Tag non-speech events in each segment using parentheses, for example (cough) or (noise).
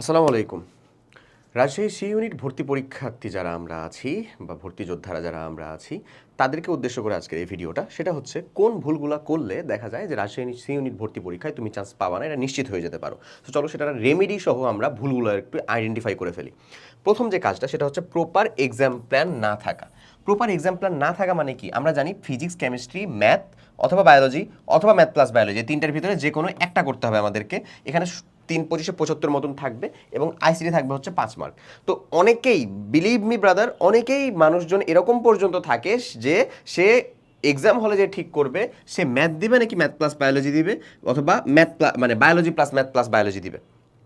আসসালামু আলাইকুম। Rajshahi C unit ভর্তি পরীক্ষার্থী যারা আমরা আছি বা ভর্তি যোদ্ধারা যারা আমরা আছি, তাদেরকে উদ্দেশ্য করে আজকের এই ভিডিওটা। সেটা হচ্ছে, কোন ভুলগুলো করলে দেখা যায় যে রাজশাহী সি ইউনিট ভর্তি পরীক্ষায় তুমি চান্স পাবা না, এটা নিশ্চিত হয়ে যেতে পারো। তো চলো সেটা রেমেডি সহ আমরা ভুলগুলো একটু আইডেন্টিফাই করে ফেলি। প্রথম যে কাজটা, সেটা হচ্ছে প্রপার এক্সাম প্ল্যান না থাকা। প্রপার এক্সাম প্ল্যান না থাকা মানে কি? আমরা জানি ফিজিক্স কেমিস্ট্রি ম্যাথ অথবা বায়োলজি অথবা ম্যাথ প্লাস বায়োলজি তিনটার ভিতরে যে কোনো একটা করতে হবে আমাদেরকে। এখানে তিন পঁচিশে পঁচাত্তর মতন থাকবে এবং আইসিটি থাকবে হচ্ছে পাঁচ মার্ক তো অনেকেই বিলিভ মি ব্রাদার অনেকেই মানুষজন এরকম পর্যন্ত থাকে যে সে এক্সাম হলে যে ঠিক করবে, সে ম্যাথ দিবে নাকি ম্যাথ প্লাস বায়োলজি দিবে অথবা ম্যাথ মানে biology plus math plus biology দিবে।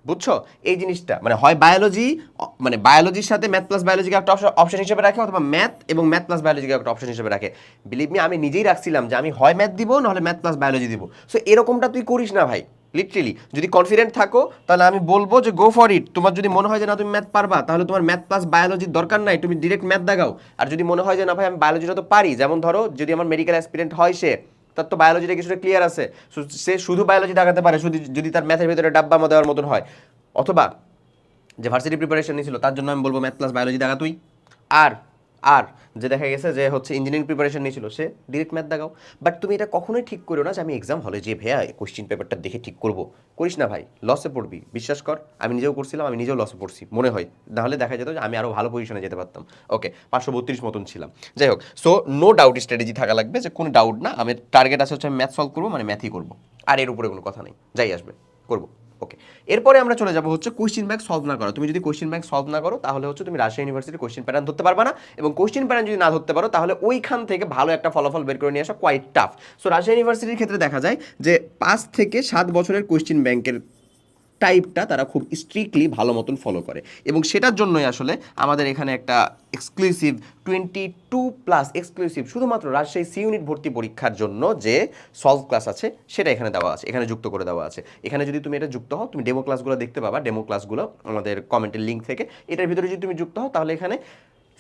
বুঝছ? এই জিনিসটা মানে হয় বায়োলজি মানে বায়োলজির সাথে ম্যাথ প্লাস বায়োলজিকে একটা অপশন হিসেবে রাখে অথবা ম্যাথ এবং ম্যাথ প্লাস বায়োলজিকে একটা অপশন হিসেবে রাখে। বিলিভ মি আমি নিজেই রাখছিলাম যে আমি হয় ম্যাথ দিব, নাহলে ম্যাথ প্লাস বায়োলজি দিব। সো এরকমটা তুই করিস না ভাই। লিটারেলি যদি কনফিডেন্ট থাকো, তাহলে আমি বলব যে গো ফর ইট তোমার যদি মনে হয় যে না, তুমি ম্যাথ পারবা, তাহলে তোমার ম্যাথ প্লাস বায়োলজির দরকার নাই, তুমি ডিরেক্ট ম্যাথ দাগাও। আর যদি মনে হয় যে না ভাই, আমি বায়োলজিটা তো পারি, যেমন ধরো, যদি আমার মেডিকেল অ্যাসপিরেন্ট হয় সে, তার তো বায়োলজিটা কিছুটা ক্লিয়ার আছে। সে শুধু বায়োলজি দাগাতে পারে, শুধু যদি তার ম্যাথের ভিতরে ডাব্বা দেওয়ার মতন হয়। অথবা যে ভার্সিটি প্রিপারেশন নিয়েছিল তার জন্য আমি বলব ম্যাথ প্লাস বায়োলজি দেখা তুই। আর আর যে দেখা গেছে যে হচ্ছে ইঞ্জিনিয়ারিং প্রিপারেশন নিয়েছিল, সে ডিরেক্ট ম্যাথ দেখাও বাট তুমি এটা কখনোই ঠিক করো না যে আমি এক্সাম হলে যে ভাইয়া কোশ্চিন পেপারটা দেখে ঠিক করব। করিস না ভাই লসে পড়বি, বিশ্বাস কর, আমি নিজেও করছিলাম, আমি নিজেও লসে পড়ছি, মনে হয়। নাহলে দেখা যেত যে আমি আরও ভালো পজিশনে যেতে পারতাম। ওকে পাঁচশো বত্রিশ মতন ছিলাম। যাই হোক সো নো ডাউট স্ট্র্যাটেজি থাকা লাগবে যে কোনো ডাউট না, আমি টার্গেট আছে হচ্ছে আমি ম্যাথ সলভ করব মানে ম্যাথই করব। আর এর উপরে কোনো কথা নেই, যাই আসবে, করব। ওকে এরপরে আমরা চলে যাব হচ্ছে কোয়েশ্চেন ব্যাংক সলভ না করো। তুমি যদি কোয়েশ্চেন ব্যাংক সলভ না করো, তাহলে হচ্ছে তুমি রাজশাহী ইউনিভার্সিটির কোয়েশ্চেন প্যাটার্ন ধরতে পারবে না এবং কোয়েশ্চেন প্যাটার্ন যদি না ধরতে পারো, তাহলে ওইখান থেকে ভালো একটা ফলাফল বের করে নিয়ে আসা কোয়াইট টাফ সো রাজশাহী ইউনিভার্সিটির ক্ষেত্রে দেখা যায় যে পাঁচ থেকে সাত বছরের কোয়েশ্চেন ব্যাংকের টাইপটা তারা খুব স্ট্রিক্টলি ভালো মতন ফলো করে। এবং সেটার জন্যই আসলে আমাদের এখানে একটা exclusive twenty two plus exclusive শুধুমাত্র রাজশাহী সি ইউনিট ভর্তি পরীক্ষার জন্য যে সলভ ক্লাস আছে, সেটা এখানে দেওয়া আছে, এখানে যুক্ত করে দেওয়া আছে। এখানে যদি তুমি এটা যুক্ত হও, তুমি ডেমো ক্লাসগুলো দেখতে পাবা ডেমো ক্লাসগুলো আমাদের কমেন্টের লিঙ্ক থেকে। এটার ভিতরে যদি তুমি যুক্ত হও, তাহলে এখানে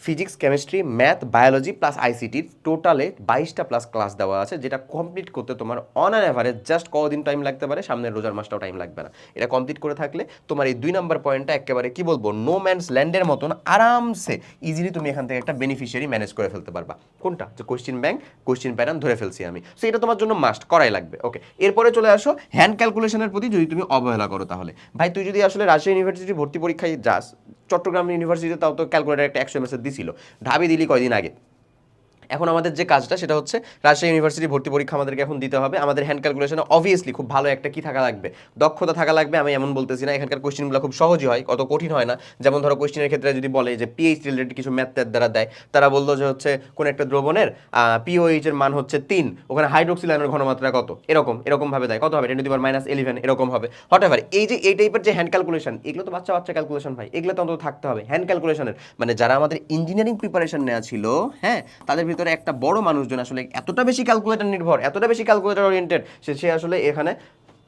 physics, chemistry, math, biology plus আইসিটির টোটালে বাইশটা প্লাস ক্লাস দেওয়া আছে, যেটা কমপ্লিট করতে তোমার অন অ্যান অ্যাভারেজ জাস্ট কদিন টাইম লাগতে পারে, সামনের রোজার মাসটাও টাইম লাগবে না। এটা কমপ্লিট করে থাকলে তোমার এই দুই নাম্বার পয়েন্টটা একেবারে কি বলব নো ম্যানস ল্যান্ডের মতন আরামসে ইজিলি তুমি এখান থেকে একটা বেনিফিশিয়ারি ম্যানেজ করে ফেলতে পারবা। কোনটা? যে কোশ্চিন ব্যাংক কোশ্চিন প্যাটার্ন ধরে ফেলছি আমি। সো এটা তোমার জন্য মাস্ট করাই লাগবে। ওকে এরপরে চলে আসো হ্যান্ড ক্যালকুলেশনের প্রতি যদি তুমি অবহেলা করো তাহলে। ভাই, তুই যদি আসলে রাজশাহী ইউনিভার্সিটি ভর্তি পরীক্ষায় যাস চট্টগ্রাম ইউনিভার্সিটি তাও তো ক্যালকুলেটার একটা একশো এমএসের দিছিল। ঢাবি দিলি কয়দিন আগে? এখন আমাদের যে কাজটা সেটা হচ্ছে রাজশাহী ইউনিভার্সিটি ভর্তি পরীক্ষা আমাদেরকে এখন দিতে হবে। আমাদের হ্যান্ড ক্যালকুলেশনে অবভিয়াসলি খুব ভালো একটা কি থাকা লাগবে? দক্ষতা থাকা লাগবে, আমি এমন বলতেছি না, এখানকার কোশ্চেনগুলো খুব সহজই হয়, অত কঠিন হয় না। যেমন ধরো কোশ্চেনের ক্ষেত্রে যদি বলে যে পিএইচ রিলেটেড কিছু ম্যাথ দ্বারা দেয়, তারা বলল যে হচ্ছে কোন একটা দ্রবণের পিওএইচ এর মান হচ্ছে তিন, ওখানে হাইড্রোক্সিল আয়নের ঘনমাত্রা কত? এরকম এরকম ভাবে দেয়। কত হবে? টেন টু মাইনাস ইলেভেন এরকম হবে। হট এভার এই যে, এই টাইপের যে হ্যান্ড ক্যালকুলেশন এগুলো তো বাচ্চা বাচ্চা ক্যালকুলেশন ভাই এগুলো তো অন্তত থাকতে হবে। হ্যান্ড ক্যালকুলেশনের মানে যারা আমাদের ইঞ্জিনিয়ারিং প্রিপারেশন নেওয়া ছিল হ্যাঁ তাদের ভিতরে একটা বড় মানুষজন আসলে এতটা বেশি ক্যালকুলেটর নির্ভর, এতটা বেশি ক্যালকুলেটর ওরিয়েন্টেড সে সে আসলে এখানে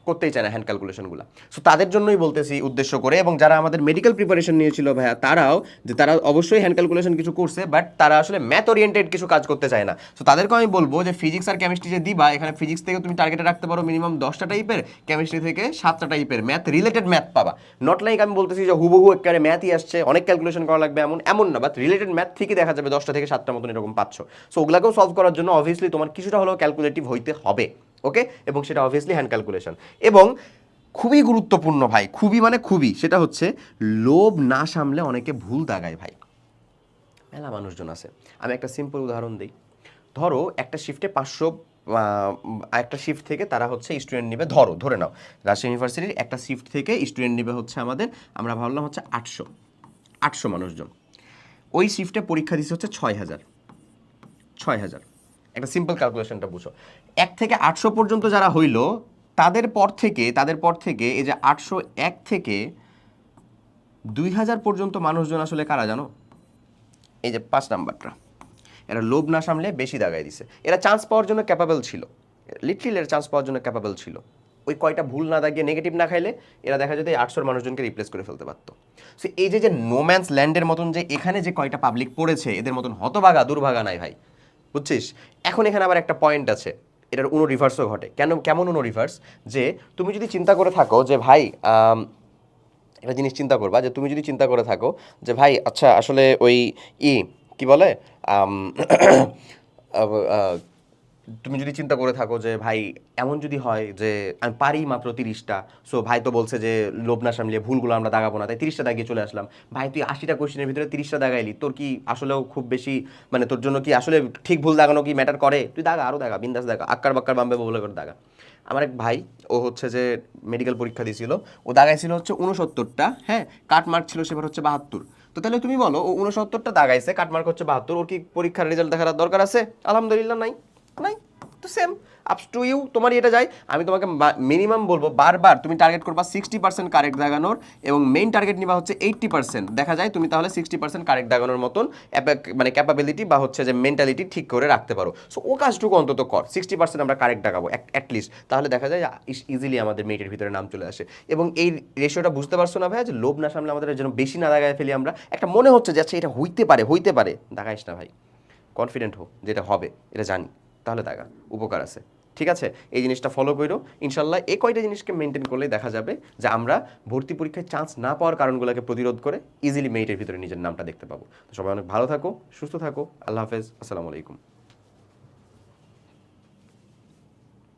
করতেই চায় না হ্যান্ড ক্যালকুলেশনগুলো সো তাদের জন্যই বলতেছি উদ্দেশ্য করে এবং যারা আমাদের মেডিকেল প্রিপারেশন নিয়েছিল ভাইয়া, তারাও যে তারা অবশ্যই হ্যান্ড ক্যালকুলেশন কিছু করছে বাট তারা আসলে ম্যাথ ওরিয়েন্টেড কিছু কাজ করতে চায় না। সো তাদেরকে আমি বলব যে ফিজিক্স আর কেমিস্ট্রি যে দিবা, এখানে ফিজিক্স থেকে তুমি টার্গেটে রাখতে পারো মিনিমাম দশটা টাইপের কেমিস্ট্রি থেকে সাতটা টাইপের ম্যাথ রিলেটেড ম্যাথ পাবা। নট লাইক আমি বলতেছি যে হুবহু একেবারে ম্যাথই আসছে, অনেক ক্যালকুলেশন করা লাগবে এমন এমন না বাট রিলেটেড ম্যাথ থেকে দেখা যাবে দশটা থেকে সাতটা মতন এরকম পাচ্ছ। সো ওগুলাকেও সলভ করার জন্য অবভিয়াসলি তোমার কিছুটা হলেও ক্যালকুলেটিভ হইতে হবে। ওকে? এবং সেটা অবভিয়াসলি হ্যান্ড ক্যালকুলেশন এবং খুবই গুরুত্বপূর্ণ ভাই, খুবই মানে খুবই, সেটা হচ্ছে লোভ না সামলে অনেকে ভুল দাগায় ভাই। মেলা মানুষজন আছে। আমি একটা সিম্পল উদাহরণ দিই। ধরো একটা শিফটে পাঁচশো একটা শিফট থেকে তারা হচ্ছে স্টুডেন্ট নেবে, ধরো, ধরে নাও, রাজশাহী ইউনিভার্সিটির একটা শিফট থেকে স্টুডেন্ট নেবে হচ্ছে আমাদের, আমরা ভাবলাম হচ্ছে আটশো আটশো মানুষজন। ওই শিফটে পরীক্ষা দিচ্ছে হচ্ছে ছয় হাজার ছয় হাজার। একটা সিম্পল ক্যালকুলেশনটা বুঝো। এক থেকে আটশো পর্যন্ত যারা হইল, তাদের পর থেকে, তাদের পর থেকে এই যে আটশো এক থেকে দুই হাজার পর্যন্ত মানুষজন আসলে কারা জানো? এই যে পাঁচ নাম্বারটা। এরা লোভ না সামলে বেশি দাগায় দিছে। এরা চান্স পাওয়ার জন্য ক্যাপাবল ছিল। লিটারেলি এরা চান্স পাওয়ার জন্য ক্যাপাবল ছিল। ওই কয়টা ভুল না দাগিয়ে নেগেটিভ না খাইলে এরা দেখা যেত এই আটশোর মানুষজনকে রিপ্লেস করে ফেলতে পারতো। সো এই যে যে নোম্যান্স ল্যান্ডের মতন যে এখানে যে কয়টা পাবলিক পড়েছে, এদের মতন হতভাগা, দুর্ভাগা নাই ভাই। বুঝছিস? এখন এখানে আবার একটা পয়েন্ট আছে। এটার উনো রিভার্সও ঘটে। কেন, কেমন উনো রিভার্স যে তুমি যদি চিন্তা করে থাকো যে ভাই একটা জিনিস চিন্তা করবা যে তুমি যদি চিন্তা করে থাকো যে ভাই আচ্ছা আসলে ওই ই, কি বলে? (coughs) তুমি যদি চিন্তা করে থাকো যে, ভাই, এমন যদি হয় যে, আমি পারি মাত্র তিরিশটা সো ভাই তো বলছে যে লোভ না সামলিয়ে ভুলগুলো আমরা দাগাবো না। তাই তিরিশটা দাগিয়ে চলে আসলাম। ভাই, তুই আশিটা কোশ্চেনের ভিতরে তিরিশটা দাগাইলি, তোর কি আসলেও খুব বেশি মানে তোর জন্য কি আসলে ঠিক ভুল দাগানো কি ম্যাটার করে? তুই দাগা আরও দাগা, বিন্দাস দাগা, আক্কার বাক্কার বাম্বে বলে করে দাগা। আমার এক ভাই, ও হচ্ছে যে মেডিকেল পরীক্ষা দিয়েছিল, ও দাগাইছিল হচ্ছে উনসত্তরটা হ্যাঁ কাটমার্ক ছিল সেবার হচ্ছে বাহাত্তর। তো তাহলে তুমি বলো, ও উনসত্তরটা দাগাইছে কাটমার্ক হচ্ছে বাহাত্তর, ওর কি পরীক্ষার রেজাল্ট দেখার দরকার আছে? আলহামদুলিল্লাহ, নাই। নাই তো সেম আপস টু ইউ তোমার এটা যাই আমি তোমাকে মিনিমাম বলব, বারবার তুমি টার্গেট করবা সিক্সটি পার্সেন্ট কারেক্ট দাগানোর এবং মেইন টার্গেট নিবা হচ্ছে এইট্টি পার্সেন্ট দেখা যায় তুমি তাহলে সিক্সটি পার্সেন্ট কারেক্ট দাগানোর মতন মানে ক্যাপাবিলিটি বা হচ্ছে যে মেন্টালিটি ঠিক করে রাখতে পারো। সো ও কাজটুকু অন্তত কর। সিক্সটি পার্সেন্ট আমরা কারেক্ট দাগাবো অ্যাটলিস্ট তাহলে দেখা যায় ইজিলি আমাদের মেয়েটের ভিতরে নাম চলে আসে। এবং এই রেশিওটা বুঝতে পারছ না ভাইয়া যে, লোভ না সামলে আমাদের যেন বেশি না দাগায় ফেলি আমরা? একটা মনে হচ্ছে যে আচ্ছা এটা হইতে পারে হইতে পারে। দাগাইস না ভাই। কনফিডেন্ট হোক যেটা হবে, এটা জানি। তাহলে দেখা, উপকার আছে। ঠিক আছে? এই জিনিসটা ফলো করো ইনশাল্লাহ এই কয়টা জিনিসকে মেনটেন করলে দেখা যাবে যে আমরা ভর্তি পরীক্ষায় চান্স না পাওয়ার কারণগুলোকে প্রতিরোধ করে ইজিলি মেরিটের ভিতরে নিজের নামটা দেখতে পাবো। তো সবাই অনেক ভালো থাকো, সুস্থ থাকো। আল্লাহ হাফেজ। আসসালামু আলাইকুম।